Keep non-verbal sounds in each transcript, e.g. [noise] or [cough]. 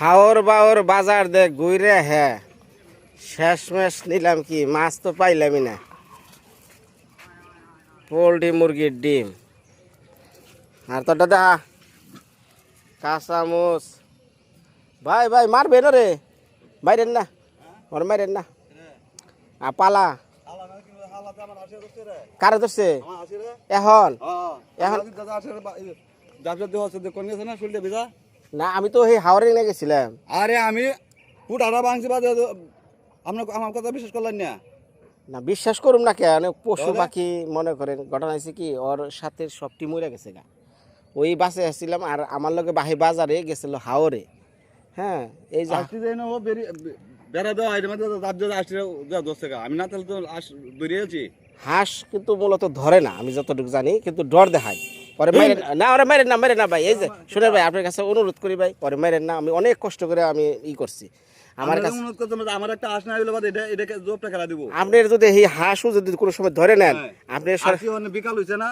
হাওর বাওর বাজার দে ঘুরে হ্যাঁ শেষমেশ নিলাম কি? মাছ তো পাইলামই না। পোলট্রি মুরগির ডিম। আর তোটা দেখা কাঁচামুচ। ভাই ভাই মারবে না রে। মাইরেন না। ওর মাইরেন না। আর পালা। কারে ধরছে? এখন। এখন না আমি তো সেই হাওড়ে নিয়ে গেছিলাম। আরে আমি ভাঙছি আপনার আমার কথা বিশ্বাস করলেন না? না বিশ্বাস করুম না কেন? পশু পাখি মনে করেন ঘটনা হয়েছে কি ওর সাথে সবটি মরে গেছে গা। ওই বাসে আসছিলাম আর আমার লগে বাহি বাজারে গেছিল হাওরে হ্যাঁ এই যে আসতে যাই না ও বেড়া দেওয়া আইটেম আসতে আমি না তাহলে তো আস বেরিয়েছি হাঁস কিন্তু মূলত ধরে না আমি যতটুকু জানি কিন্তু ডর দেখায়। পরে মেরে না ওরা না না ভাই এই যে শুনে ভাই আপনার কাছে অনুরোধ করি ভাই পরে না আমি অনেক কষ্ট করে আমি ই করছি। আমার কাছে অনুরোধ করতে আমার একটা না বাদ এটা এটাকে খেলা দিব। আপনার যদি এই হাঁসও যদি কোনো সময় ধরে নেন হ্যাঁ। আপনি আজকে বিকাল হইছে না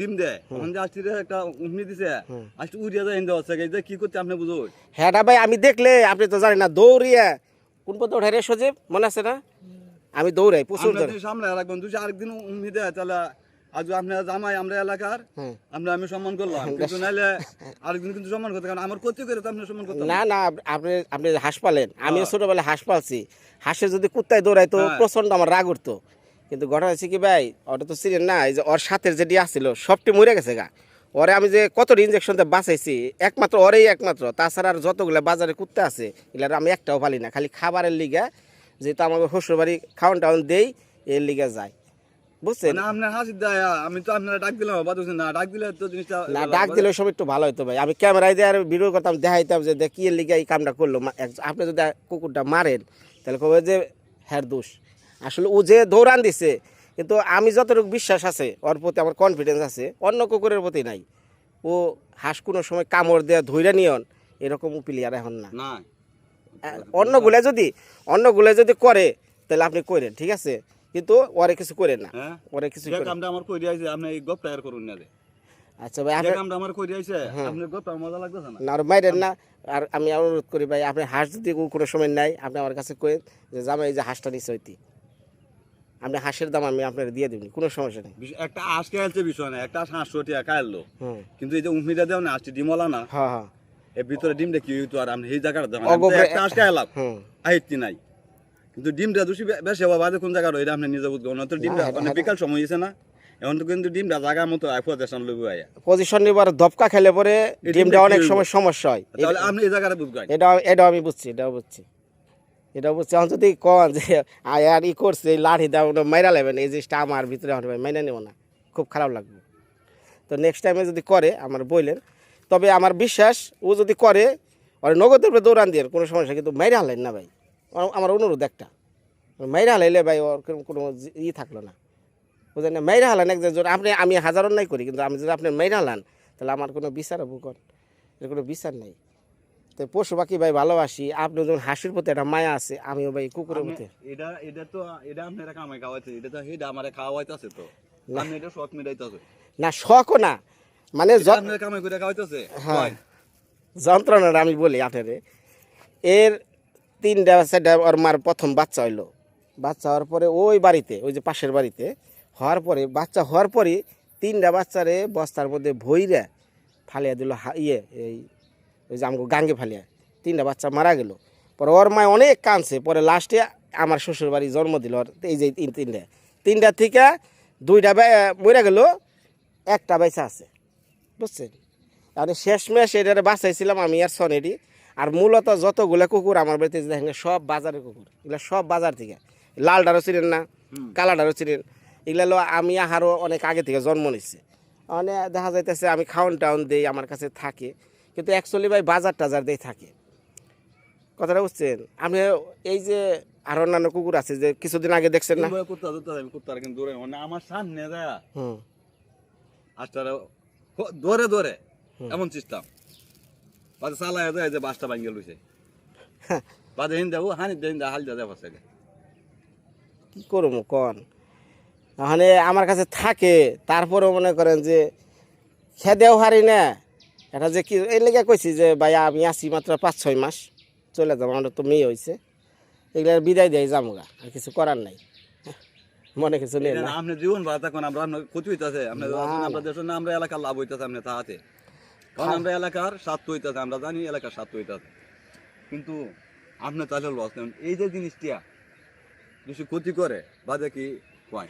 ডিম দেয় যে একটা উঠনি দিছে উড়িয়া যায় হিন্দু হচ্ছে এই যে কি করতে আপনি বুঝো? হ্যাঁ ভাই আমি দেখলে আপনি তো জানেন না দৌড়িয়া। কোন পথে ওঠাই রে সজীব? মনে আছে না? আমি দৌড়াই প্রচুর সামনে রাখবেন দুই আরেকদিন উঠনি দেয় তাহলে আজ জামাই আমরা এলাকার হ্যাঁ আমরা আমি সম্মান করলাম। [laughs] কিন্তু কিন্তু সম্মান করতে কারণ আমার ক্ষতি করে তো আপনি সম্মান করতে না না আপনি আপনি হাঁস পালেন। আমিও ছোটবেলায় হাঁস পালছি। হাঁসের যদি কুত্তায় দৌড়াই তো হ্যাঁ। প্রচণ্ড আমার রাগ উঠতো। কিন্তু ঘটনা হচ্ছে কি ভাই ওটা তো ছিলেন না এই যে ওর সাথে যেটি আসছিল সবটি মরে গেছে গা। ওরে আমি যে কত ইঞ্জেকশন দিয়ে বাঁচাইছি একমাত্র ওরেই একমাত্র। তাছাড়া আর যতগুলো বাজারে কুত্তা আছে এগুলার আমি একটাও পালি না। খালি খাবারের লিগা যেহেতু আমার শ্বশুর বাড়ি খাওয়ান টাউন দেই এর লিগা যায় বুঝছেন? না আপনার হাসি দেয় আমি তো আপনারা ডাক দিলাম বাদ না ডাক দিলে তো জিনিসটা না ডাক দিলে সময় একটু ভালো হতো ভাই। আমি ক্যামেরায় দিয়ে আর ভিডিও করতাম দেখাইতাম যে কি লিগে এই কামটা করল। আপনি যদি কুকুরটা মারেন তাহলে কবে যে হ্যার দোষ। আসলে ও যে দৌড়ান দিছে কিন্তু আমি যতটুকু বিশ্বাস আছে ওর প্রতি আমার কনফিডেন্স আছে অন্য কুকুরের প্রতি নাই। ও হাঁস কোনো সময় কামড় দেয়া ধৈর্য নিয়ন এরকম প্লেয়ার এখন না। অন্যগুলা যদি অন্যগুলা যদি করে তাহলে আপনি করেন ঠিক আছে? কিন্তু ওরে কিছু করে না। হ্যাঁ? ওরে কিছু কামটা আমার কই দিয়েছে আপনি এই গপ টায়ার করুন না আচ্ছা ভাই আপনি কামটা আমার কই দিয়েছে হ্যাঁ। আপনি গপটা মজা লাগতেছে না? না আর মাইরেন না। আর আমি অনুরোধ করি ভাই আপনি হাঁস যদি কোনো সময় নাই আপনি আমার কাছে কয়েন যে জামাই এই যে হাঁসটা নিচ্ছে হইতি আপনি হাঁসের দাম আমি আপনার দিয়ে দিবনি কোনো সমস্যা নেই। একটা আশ খেলছে বিষয় না একটা হাঁস হাঁসশো টিয়া খাইলো কিন্তু এই যে উমিটা দেও না আজটি ডিমলা না হ্যাঁ হ্যাঁ। এর ভিতরে ডিমটা কি হইতো আর আমি এই জায়গাটা অগোপরে- একটা খাইলাম হুম। আইতি নাই। কিন্তু ডিমটা দোষী বেশি হওয়া বাদে কোন জায়গা এটা আপনি নিজে বুঝবেন না। তো ডিমটা মানে বিকাল সময় হয়েছে না এখন তো কিন্তু ডিমটা জায়গা মতো দেশান লইব আয়া। পজিশন নিবার ধপকা খেলে পরে ডিমটা অনেক সময় সমস্যা হয়। তাহলে আপনি এই জায়গাটা বুঝবেন। এটা এটাও আমি বুঝছি এটাও বুঝছি। এটাও বুঝছি। এখন যদি কন যে আর ই করছে এই লাঠি দাও মাইরা নেবেন এই জিনিসটা আমার ভিতরে হবে মাইনা নেব না। খুব খারাপ লাগবে। তো নেক্সট টাইমে যদি করে আমার বললেন তবে আমার বিশ্বাস ও যদি করে ওর নগদের উপরে দৌড়ান দিয়ে কোনো সমস্যা কিন্তু মাইরা হালেন না ভাই। আমার- অনুরোধ একটা। মাইরা হালাইলে ভাই ওর কোনো- ই থাকল না। বুঝলেন না? মাইরা হালান এক যে আপনি আমি হাজার নাই করি কিন্তু আমি যদি আপনি মাইরা হালান তাহলে আমার কোনো বিচার হব কর এর কোনো বিচার নাই। তো পশু পাখি ভাই ভালোবাসি আপনি যখন হাসির প্রতি একটা মায়া আছে আমিও ভাই কুকুরের প্রতি এটা এটা তো এটা আপনারা কামাই খাওয়াইছে এটা তো হেডা আমারে খাওয়াইতাছে তো। এটা শখ মিটাইতাছে। না শখও না। মানে কামাই করে খাওয়াইতাছে? হ্যাঁ। যন্ত্রণাটা আমি বলি আপনারে। এর তিনটা চারটা ওর মার প্রথম বাচ্চা হইল। বাচ্চা হওয়ার পরে ওই বাড়িতে, ওই যে পাশের বাড়িতে হওয়ার পরে, বাচ্চা হওয়ার পরে তিনটা বাচ্চারে বস্তার মধ্যে ভইরা ফালিয়া দিল ইয়ে এই, ওই যে আমাকে গাঙ্গে ফালিয়া। তিনটা বাচ্চা মারা গেল। পরে ওর মায় অনেক কাঁদছে। পরে লাস্টে আমার শ্বশুর বাড়ি জন্ম দিল ওর এই যে তিন, তিনটা। তিনটা থেকে দুইটা মরে গেল, একটা বেচা আছে। বুঝছেন? তাহলে শেষমেশ এটারে বাঁচাইছিলাম আমি আর সনেরই আর মূলত যতগুলো কুকুর আমার বাড়িতে দেখেন সব বাজারের কুকুর। এগুলো সব বাজার থেকে। লাল লালডারও ছিলেন না হুম। কালাডারও ছিলেন এগুলো আমি আহারও অনেক আগে থেকে জন্ম নিচ্ছে মানে দেখা যাইতেছে আমি খাওয়ান টাউন দিই আমার কাছে থাকে কিন্তু অ্যাকচুয়ালি ভাই বাজার টাজার দিয়ে থাকে। কথাটা বুঝছেন? আমি এই যে আর অন্যান্য কুকুর আছে যে কিছুদিন আগে দেখছেন না? মানে আমার সামনে দৌড়ে দৌড়ে এমন সিস্টেম বাদে চালায় যায় যে বাসটা লইছে। বাদে হিন দেবো হানি দেন দা হাল দা বসে কি করব কন? মানে আমার কাছে থাকে তারপরেও মনে করেন যে খেদেও হারি না। এটা যে কি এই লেগে কইছি যে ভাই আমি আছি মাত্র পাঁচ ছয় মাস চলে যাব আমার তো মেয়ে হয়েছে এগুলো বিদায় দেয় যামুগা আর কিছু করার নাই। মনে কিছু নেই আপনি জীবন ভালো থাকুন আমরা আপনার ক্ষতি হইতাছে আমরা এলাকার লাভ হইতাছে আপনি তাহাতে। কারণ আমরা এলাকার স্বার্থ হইতাছে আমরা জানি এলাকার স্বার্থ হইতাছে। কিন্তু আপনি তাহলে লস নেন এই যে জিনিসটা কিছু ক্ষতি করে বা দেখি কয়?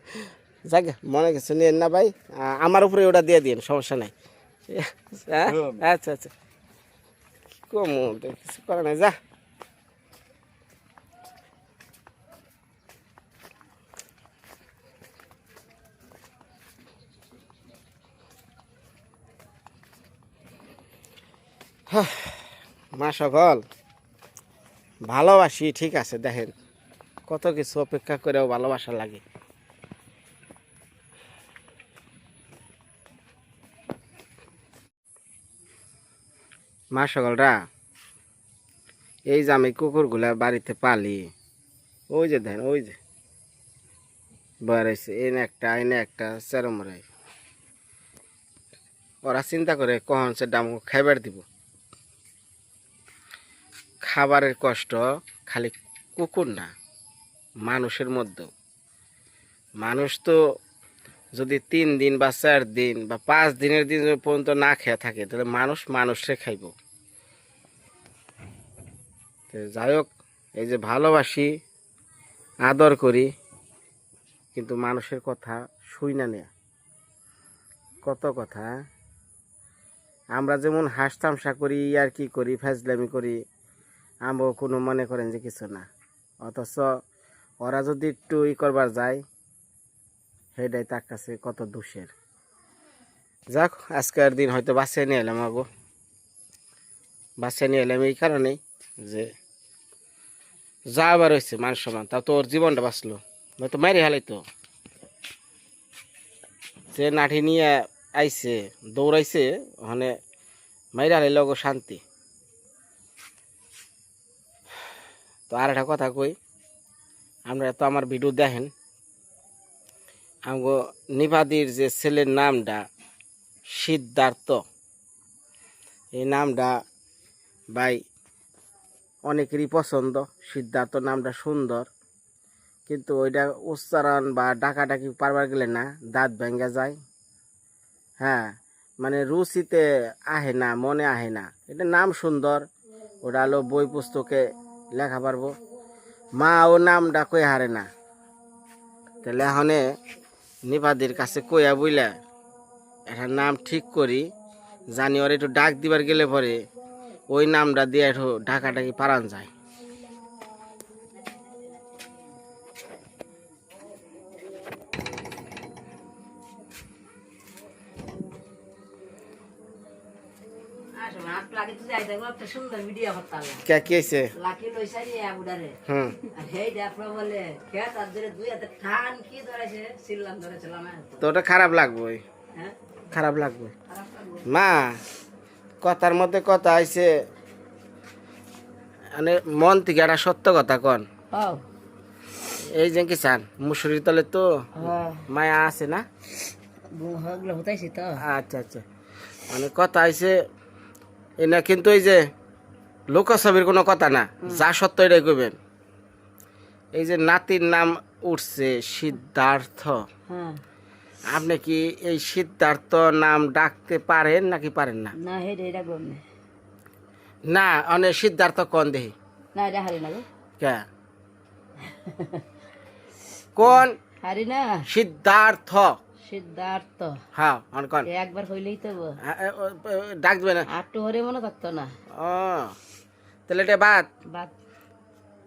[laughs] যাক মনে কিছু নিয়েন না ভাই। আমার উপরে ওটা দিয়ে দিন সমস্যা নাই। [laughs] হ্যাঁ? আচ্ছা আচ্ছা। কম কিছু করে নাই। যা। মা সকল ভালোবাসি, ঠিক আছে, দেখেন। কত কিছু অপেক্ষা করেও ভালোবাসা লাগে। মা সকলরা এই যে আমি কুকুরগুলা বাড়িতে পালি, ওই যে দেখেন, ওই যে। বেড়াইছে এনে একটা এনে একটা চেরমরাই ওরা চিন্তা করে কখন সে ডাম খাইবার দিব। খাবারের কষ্ট খালি কুকুর না, মানুষের মধ্যেও। মানুষ তো যদি তিন দিন বা চার দিন বা পাঁচ দিনের দিন পর্যন্ত না খেয়ে থাকে, তাহলে মানুষ মানুষে খাইব। যাই হোক, এই যে ভালোবাসি, আদর করি, কিন্তু মানুষের কথা শুই না নেয়া। কত কথা, আমরা যেমন হাঁস তামসা করি আর কি করি, ফ্যাজলামি করি আমরাও কোনো মনে করেন যে কিছু না। অথচ ওরা যদি একটু ই করবার যায় সেটাই তার কাছে কত দোষের। যাক, আজকের দিন হয়তো বাসে নিয়ে এলাম আগো বাসে নিয়ে এলাম এই কারণেই যে যা আবার হয়েছে মান সমান তা তো ওর জীবনটা বাঁচলো। হয়তো মারি হালাইতো সে নাঠি নিয়ে আইছে, দৌড়াইছে, ওখানে মাইরা হালাইলে শান্তি। তো আর একটা কথা কই, আমরা তো আমার ভিডিও দেখেন। আমগো নিপাদির যে ছেলের নামটা সিদ্ধার্থ। এই নামটা ভাই অনেকেরই পছন্দ, সিদ্ধার্থ নামটা সুন্দর। কিন্তু ওইটা উচ্চারণ বা ডাকাডাকি পারবার গেলে না, দাঁত ভেঙে যায়। হ্যাঁ মানে রুচিতে আহে না, মনে আহে না। এটা নাম সুন্দর, ওটা হলো বই পুস্তকে লেখা পারব। মা ও নামটা কই হারে না। তাহলে এখনে নিপাদির কাছে কইয়া বইলা, এটার নাম ঠিক করি, জানি ওর একটু ডাক দিবার গেলে পরে ওই নামটা দিয়ে একটু ডাকাডাকি পারান যায়। আসলে তো যাই দেখো একটা সুন্দর ভিডিও করতে কে কি হয়েছে লাকি লইসা নিয়ে আবুডারে হুম। আর হেই দেখল বলে খেয়ে তার ধরে দুই হাতে ঠান কি ধরেছে সিল্লাম ধরেছিলাম। তো ওটা খারাপ লাগবে হ্যাঁ খারাপ লাগবে মা কথার মধ্যে কথা আইছে মানে মন থেকে একটা সত্য কথা কন। এই যে কি চান মুসুরির তলে তো হ্যাঁ। মায়া আছে না? আচ্ছা আচ্ছা। মানে কথা আইছে এনা কিন্তু এই যে লোকসভের কোনো কথা না যা সত্য এটাই কইবেন। এই যে নাতির নাম উঠছে সিদ্ধার্থ। আপনি কি এই সিদ্ধার্থ নাম ডাকতে পারেন নাকি পারেন না? না অনেক সিদ্ধার্থ কন কে? কোন? সিদ্ধার্থ। সিদ্ধার্থ। হ্যাঁ অন কন। একবার হইলেই তো এ, ডাক দিবে না? আটটু হরে মনে থাকতো না। ও তাহলে এটা বাদ। বাদ।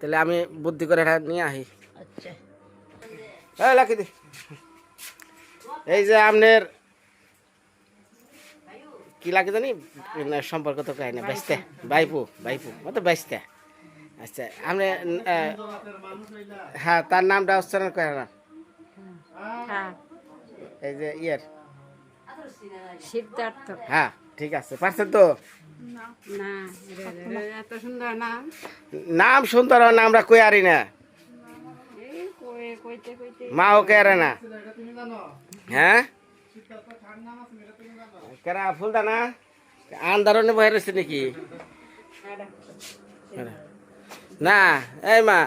তাহলে আমি বুদ্ধি করে এটা নিয়ে আসি আচ্ছা। এই লাকি দি। এই যে আপনার কি লাগে জানি? না, সম্পর্ক তো কাহিনী বাইসতে বাইপু বাইপু ও তো বাইসতে আচ্ছা আপনি হ্যাঁ তার নামটা উচ্চারণ করে না এই যে ইয়ের। সিদ্ধার্থ। হ্যাঁ ঠিক আছে। পারছেন তো? না। সুন্দর নাম। নাম সুন্দর না আমরা কই আরি না? এই কয়ে কইতে কইতে। মা ও কে আরে না? হ্যাঁ? কেরা ফুলদানা? আন্দারনে বহে রয়েছে নাকি? না এই মা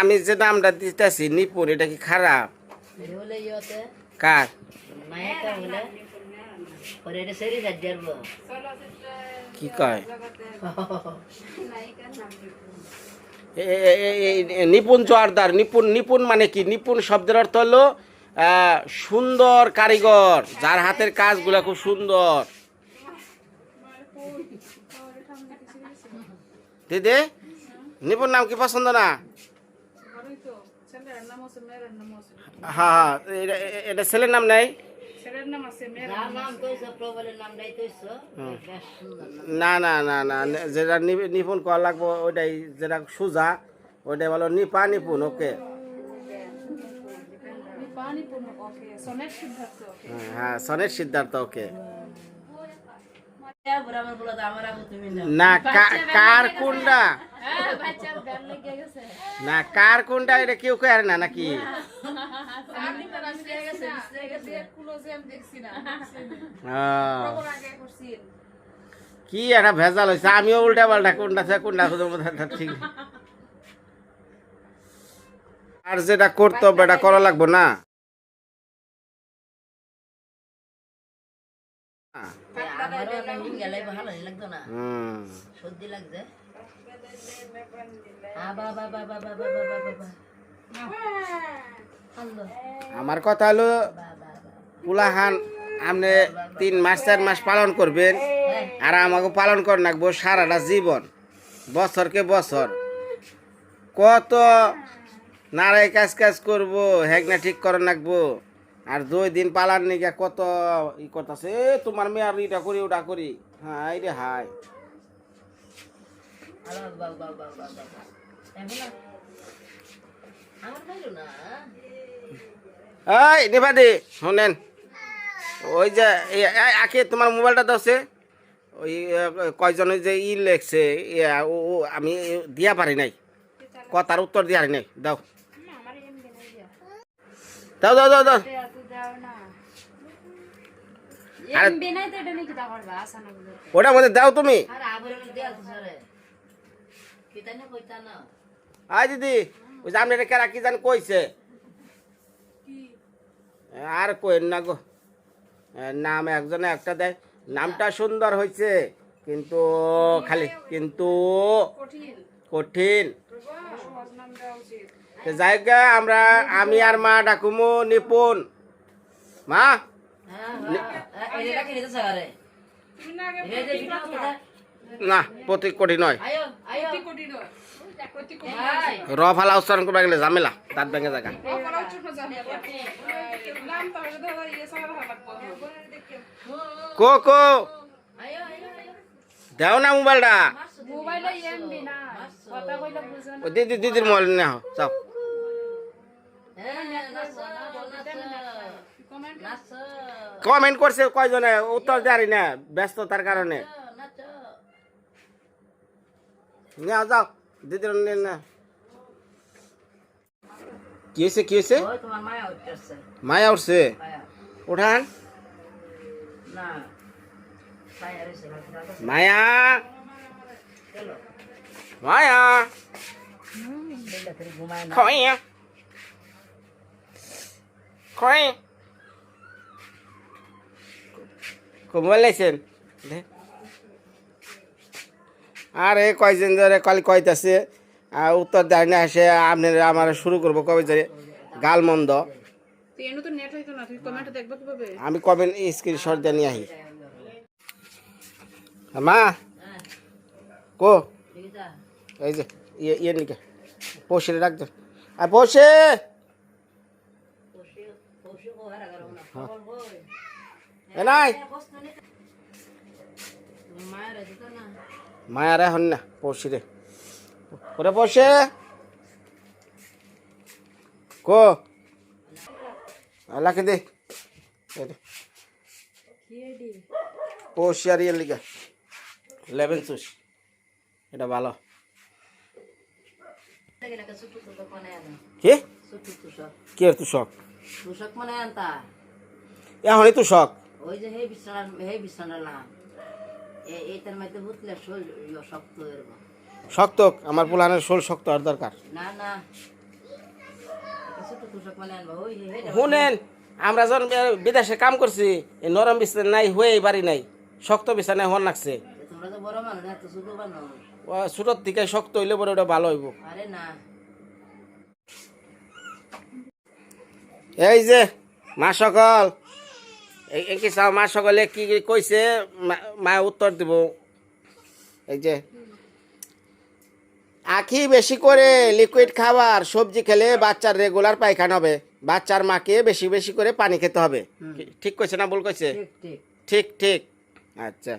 আমি যে নামটা দিতেছি নিপুণ এটা কি খারাপ? কার কি কয় নিপুণ জোয়ারদার নিপুণ নিপুণ মানে কি? নিপুণ শব্দের অর্থ হলো সুন্দর কারিগর যার হাতের কাজগুলো খুব সুন্দর। দিদি নিপুণ নাম কি পছন্দ না ভালোই তো ছেলের নাম আছে মেয়ের নাম আছে হ্যাঁ হ্যাঁ এটা- এটা ছেলের নাম নাই? না না না না যেটা নি- নিপুণ করা লাগবো ওইটাই যেটা সোজা ওইটাই বলো নিপা নিপুণ ওকে। হ্যাঁ, হ্যাঁ সনের সিদ্ধার্থ ওকে। না কার কোনটা না কার কোনটা এটা কেউ না নাকি কি একটা ভেজাল হয়েছে আমিও উল্টা পাল্টা কোনটা কোনটা ঠিক আর যেটা করতে হবে এটা করা লাগবো না সর্দি লাগছে। আমার কথা হলো উলাহান আপনি তিন মাস চার মাস পালন করবেন আর আমাকে পালন করে রাখব সারাটা জীবন বছরকে বছর। কত নারাই কাজ কাজ করব হেগনা ঠিক করে রাখব আর দুই দিন পালার নিকে কত ই করতেছে? এ, তোমার মেয়ে ইটা করি, ওটা করি। হাই রে হাই এই নিবাদি শোনেন। ওই যে আকে তোমার মোবাইলটা দছে ওই কয়জন যে ই লেখছে ও আমি দিয়া পারি নাই। কথার উত্তর দিয়া নাই। দাও দাও দাও দাও। ওটার মধ্যে দাও তুমি। আয় দিদি ওই যে আপনি এটা কেরা কি জান কইছে। আর কইন না গো। নাম একজনে একটা দেয়। নামটা সুন্দর হয়েছে কিন্তু খালি কিন্তু কঠিন। যাই গা আমরা আমি আর মা ডাকুমু নিপুণ। মা? হ্যাঁ হ্যাঁ না প্রতি কোটি নয়। র ফালা উচ্চারণ করবা গেলে ঝামেলা দাঁত ভেঙে জায়গা। কো কো। দেও না মোবাইলটা। দিদি দিদির মোবাইল না যাও। হ্যাঁ নাচ কমেন্ট নাচ কমেন্ট করছে কয়জনে উত্তর দেয়ারি না ব্যস্ততার কারণে নাচ যাও যাও দিদির নে না কি হয়েছে কি হয়েছে ওই তোমার মায়া উঠতেছে মায়া উঠছে মায়া উঠান না মায়া রেছে মায়া চলো মায়া বেলা করে ঘুমায় না খয়া খয়া মোবাইল লাইছেন? দে। আরে কয়দিন ধরে কালি কইতাছে? আর উত্তর দেয় না এসে আপনি আমার শুরু করব কবে ধরে? গালমন্দ তুই এনু তো নেট হইতো না তুই কমেন্ট দেখবে কীভাবে? আমি কবে স্ক্রিনশট দিয়ে নিয়ে আহি মা। কো। এই যে ইয়ে ইয়ে নিকে। পৌষে রাখতো আর পৌষে পশু পশু কোহারা করো না খবর কই এ নাই। বসতে নে তুমি মায়া রে হন না পৌষি রে। ওরে পৌষে কো। আল্লাহকে দে এই দে। পৌষি আর ইয়ে লেভেন চুস এটা ভালো। কি? তুষক কি শখ তুষক? মানে তুই শখ ওই যে হে বিছানা হে বিছানা না এইটার মধ্যে ইয়ে শক্ত এরকম শক্ত আমার পুলানের শোল শক্ত হওয়ার দরকার। না না। শুনেন আমরা যখন বিদেশে কাম করছি নরম বিছানা নাই হয়ে বাড়ি নাই। শক্ত বিছানায় হন লাগছে। তোমরা তো বড় মানুষ না তো ছোট মানুষ থেকে শক্ত হইলে পরে ওটা ভালো হইব। আরে না। এই যে মা সকল। কি চাও? মা সকলে কি কি কইছে মা- উত্তর দিব। এই যে আখি বেশি করে লিকুইড খাবার সবজি খেলে বাচ্চার রেগুলার পায়খানা হবে। বাচ্চার মাকে বেশি বেশি করে পানি খেতে হবে। ঠিক কইছে না ভুল কইছে? ঠিক ঠিক। ঠিক ঠিক। আচ্ছা।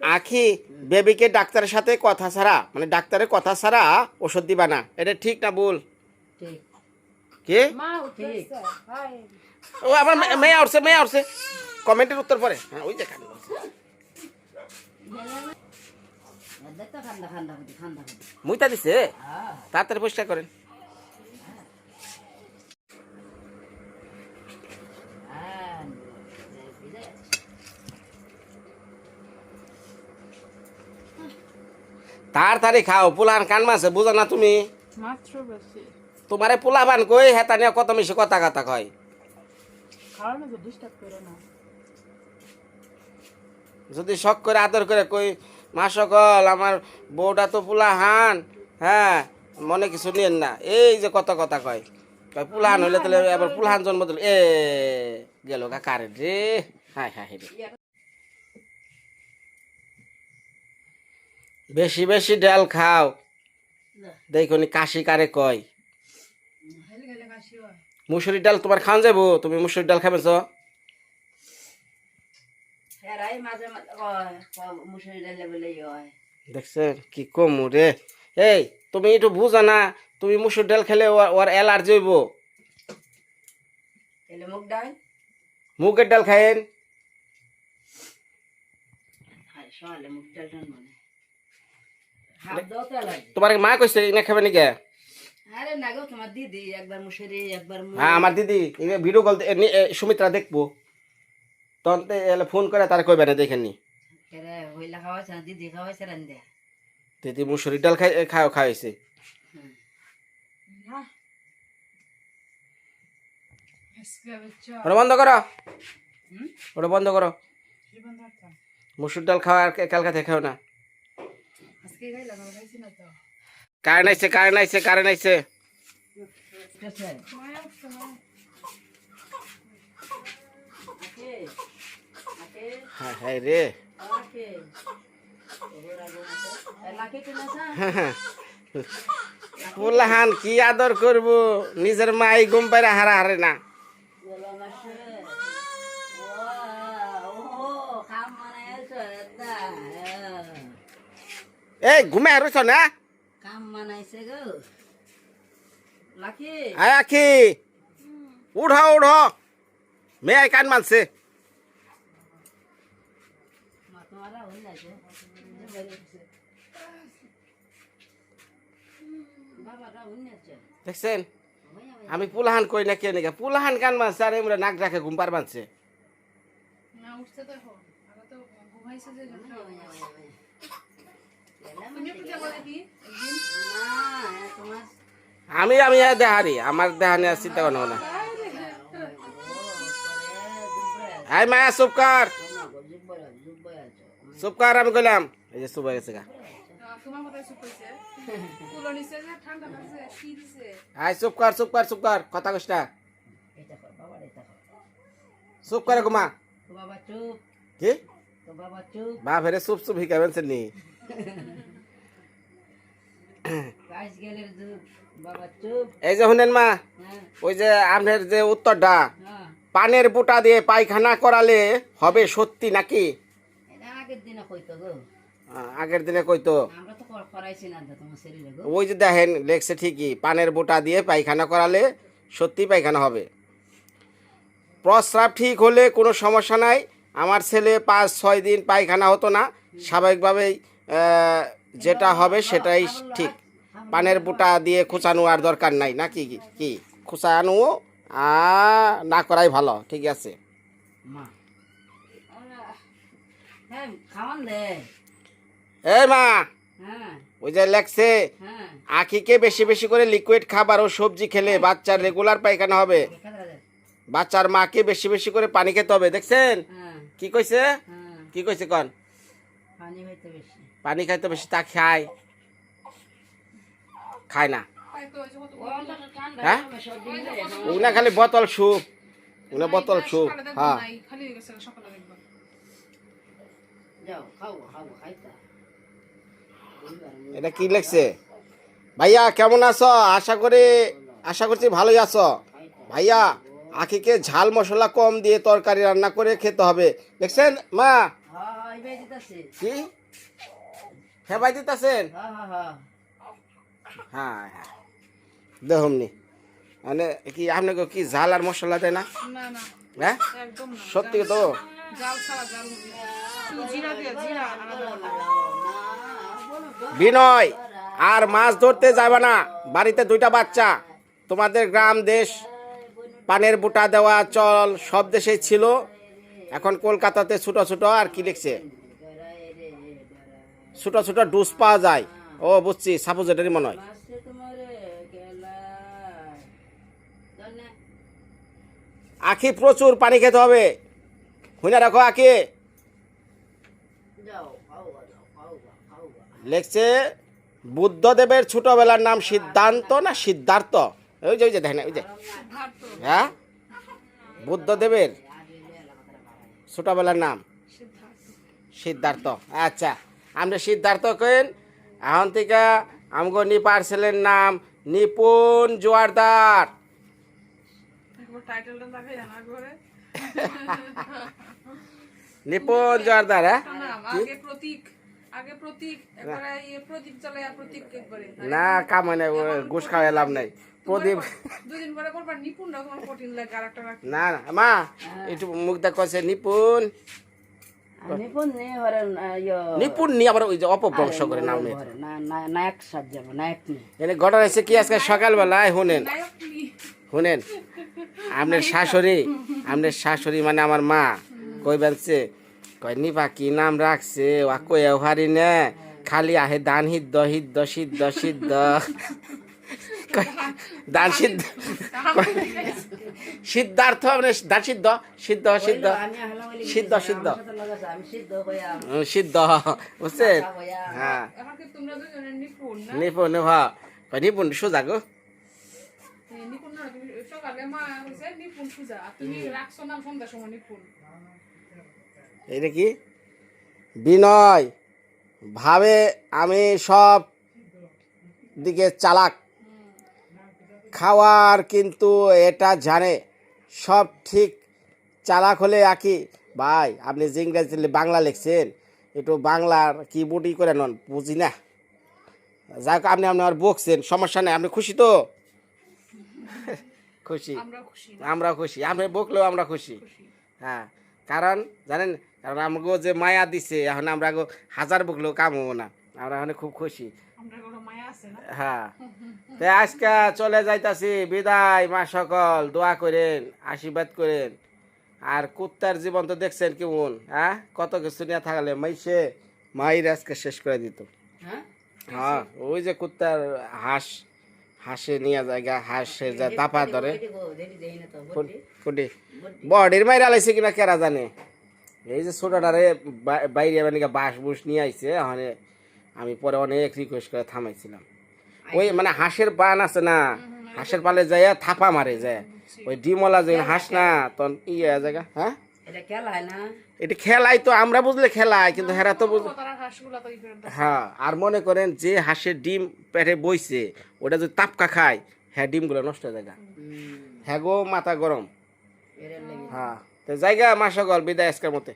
আখি বেবিকে ডাক্তারের সাথে কথা ছাড়া মানে ডাক্তারের কথা ছাড়া ওষুধ দিবা না। এটা ঠিক না ভুল? ঠিক। কি? ঠিক। ও আবার মে- মেয়ে উঠছে মেয়ে উঠছে কমেন্টের উত্তর পরে। হ্যাঁ ওই যে কান্না মুইতা দিছে? হ্যাঁ তাড়াতাড়ি পরিষ্কার করেন। হ্যাঁ তাড়াতাড়ি খাও পোলান কান মাছে বুঝো না তুমি। মাত্র বেশি তোমারে পোলা বান কই হেতা নিয়ে কত মিশে কথা কথা কয়। করে যদি শখ করে আদর করে কই মা সকল আমার বউটা তো পোলা হান হ্যাঁ মনে কিছু নিয়েন না। এই যে কত কথা কয়। কয় পুলাহান হইলে তাহলে এবার পুলাহান জন্ম দিল। এ গেল গা কারেন্ট রে। হাই হাই রে। বেশি বেশি ডাল খাও। দেখুন কাশি কারে কয়। মুসুরি ডাল তোমার খান যাব তুমি মুসুরি ডাল ইয়ে হয় দেখছেন কি কম রে। এই তুমি একটু বুঝো না তুমি মুসুর ডাল খেলে ওর- অ্যালার্জি হইব। মুখ ডাল? মুগের ডাল খায়েন তোমার মা কইছে না খাবে নাকি? হ্যাঁ আমার দিদি এই ভিডিও কল সুমিত্রা দেখব। তখন ফোন করে তার কইবে না দেখেন নি কেরে হইলা খাওয়াইছে না দিদি মুসুরি ডাল খাই খাও খাওয়াইছে। ওটা বন্ধ করো। ওটা বন্ধ করো। মুসুর ডাল খাওয়া আর কালকা থেকে খাও না। আজকে খাইলাম খাইছি না তো। কারেন্ট আইছে কারেন্ট আইছে কারেন্ট আইছে। হ্যাঁ হ্যাঁ রে। [laughs] পুলাহান কি আদর করব? নিজের মাই ঘুম পাইরা হারা হারে না। এই ঘুমে হারছ না? আয় আখি। উঠো উঠো মেয়ে কান মানছে দেখছেন? আমি পুলাহান কই না কে নাকি পুলাহান কান মানছে আর এমরা নাক রাখে ঘুমপার মানছে না উঠছে তো এখন তো ঘুমাইছে যে জন্য তুমি একটু যাব দেখি একদিন তোমার আমি আমি দেহারি আমার দেহানি আর চিন্তা করো না। আয় মায়া চুপ কর। চুপ কর আমি কইলাম। এই যে চুপ হয়ে গেছে গা। কথাই চুপ কর কর কর কথা চুপ করে ঘুমা। চুপ। কি? তো বাবা চুপ। বা ফেরে চুপ চুপ শিখাবেন নি এই যে শুনেন মা হ্যাঁ। ওই যে আপনার যে উত্তরটা হ্যাঁ। পানের বুটা দিয়ে পায়খানা করালে হবে সত্যি নাকি? আগের দিনে কইতো গো। ওই যে দেখেন লেখছে ঠিকই পানের বুটা দিয়ে পায়খানা করালে সত্যি পায়খানা হবে। প্রস্রাব ঠিক হলে কোনো সমস্যা নাই। আমার ছেলে পাঁচ ছয় দিন পায়খানা হতো না। স্বাভাবিকভাবেই যেটা হবে সেটাই ঠিক। পানের বুটা দিয়ে খোঁচানো আর দরকার নাই নাকি কি? কি? খোঁচানো? না করাই ভালো ঠিক আছে। হ্যাঁ এই মা! হ্যাঁ। ওই যে লেখছে হ্যাঁ। আখিকে বেশি বেশি করে লিকুইড খাবার ও সবজি খেলে বাচ্চার রেগুলার পায়খানা হবে। বাচ্চার মাকে বেশি বেশি করে পানি খেতে হবে দেখছেন? হ্যাঁ। কি কইছে? কি কইছে কন? পানি হইতে বেশি। পানি খাইতে বেশি তা খায়। খায় না। হ্যাঁ? ওগুলা খালি বোতল সুপ। ওগুলা বোতল সুপ হ্যাঁ। এটা কি লেখছে? ভাইয়া কেমন আছো? আশা করি আশা করছি ভালোই আছো। ভাইয়া আখিকে ঝাল মশলা কম দিয়ে তরকারি রান্না করে খেতে হবে। দেখছেন? মা! হ্যাঁ কি? হেবাই দিতেছেন? হ্যাঁ হ্যাঁ হ্যাঁ। হ্যাঁ হ্যাঁ। মানে কি আপনাকে কি ঝাল আর মশলা দেয় না? না না। হ্যাঁ? সত্যি তো। বিনয় আর মাছ ধরতে যাবে না। বাড়িতে দুইটা বাচ্চা। তোমাদের গ্রাম দেশ পানের বুটা দেওয়া চল সব দেশেই ছিল। এখন কলকাতাতে ছোট ছোট আর কি লিখছে? ছোট ছোট ডোজ পাওয়া যায়। ও বুঝছি সাপোজেটারি মনে হয়। আখি প্রচুর পানি খেতে হবে। হুইনা রাখো আখি। লেখছে বুদ্ধদেবের ছোটবেলার নাম সিদ্ধান্ত না সিদ্ধার্থ? ওই যে ওই যে দেখেন ওই যে। হ্যাঁ? বুদ্ধদেবের ছোটবেলার নাম। সিদ্ধার্থ। আচ্ছা। আমরা সিদ্ধার্থ কেন এখন থেকে আমগো নিপার ছেলের নাম নিপুণ জোয়ারদার। নিপুণ জোয়ারদার হ্যাঁ? না কাম হয় না ঘুষ খাওয়া লাভ নাই। প্রদীপ না লাগে আর একটা না মা মুখ দেখছে নিপুণ। নিপুণ নিয়ে আবার ওই যে অপভ্রংশ করে নাম নিয়ে। না না নায়ক সাজ যাব নায়ক এনে ঘটনা হয়েছে কি আজকে সকালবেলায় শুনেন। শুনেন। আপনার শাশুড়ি আপনার শাশুড়ি মানে আমার মা। কই বেলছে কয় নিপা কি নাম রাখছে? ওয়া কই হারি না। খালি আহে দান হিদ্দ হিদ্দ সিদ্ধ সিদ্ধ। দান সিদ্ধ? সিদ্ধার্থ মানে দান সিদ্ধ? সিদ্ধ সিদ্ধ। সিদ্ধ সিদ্ধ। সিদ্ধ। বুঝছেন? হ্যাঁ। নিপুণ না নিপুণ, সোজা গো। এটা কি? বিনয়। ভাবে আমি সব দিকে চালাক। খাওয়ার কিন্তু এটা জানে। সব ঠিক চালাক হলে আকি ভাই আপনি যে ইংরেজি বাংলা লিখছেন একটু বাংলার কি বুটি করে নন বুঝি না। যাক আপনি আপনি আমার বকছেন সমস্যা নেই আপনি খুশি তো? [laughs] খুশি। আমরা খুশি আমরা আপনি বকলেও আমরা খুশি। হ্যাঁ কারণ জানেন কারণ আমাকে যে মায়া দিছে এখন আমরা গো হাজার বকলেও কাম হব না। আমরা এখন খুব খুশি আমরা কোনো মায়া আছে না হ্যাঁ তো আজকে চলে যাইতাছি বিদায় মা সকল দোয়া করেন আশীর্বাদ করেন আর কুত্তার জীবন তো দেখছেন কেমন হ্যাঁ কত কিছু নিয়ে থাকলে মাইসে মাইর আজকে শেষ করে দিত হ্যাঁ হ্যাঁ ওই যে কুত্তার হাঁস হাঁসে নিয়ে জায়গা হাঁসে যা দাপা ধরে কোনটি বডির মাইরা লাইছে কিনা কেরা জানে এই যে ছোটটারে বাইরে মানে বাঁশ বুস নিয়ে আইছে ওখানে আমি পরে অনেক রিকোয়েস্ট করে থামাইছিলাম। ওই মানে হাঁসের বান আছে না হাঁসের পালে যায় থাপা মারে যায় ওই ডিমলা যে হাঁস না তখন ইয়ে জায়গা হ্যাঁ? এটা খেলা এটা খেলাই তো আমরা বুঝলে খেলাই কিন্তু হেরা তো বুঝ তারা হাঁসগুলা তো ই করে দেয়। হ্যাঁ আর মনে করেন যে হাঁসের ডিম পেটে বইছে ওটা যদি তাপকা খায় হ্যাঁ ডিমগুলো নষ্ট হয়ে যায় হ্যাঁ গো মাথা গরম। হ্যাঁ তো জায়গা মাসা গল বিদায় আজকের মতে।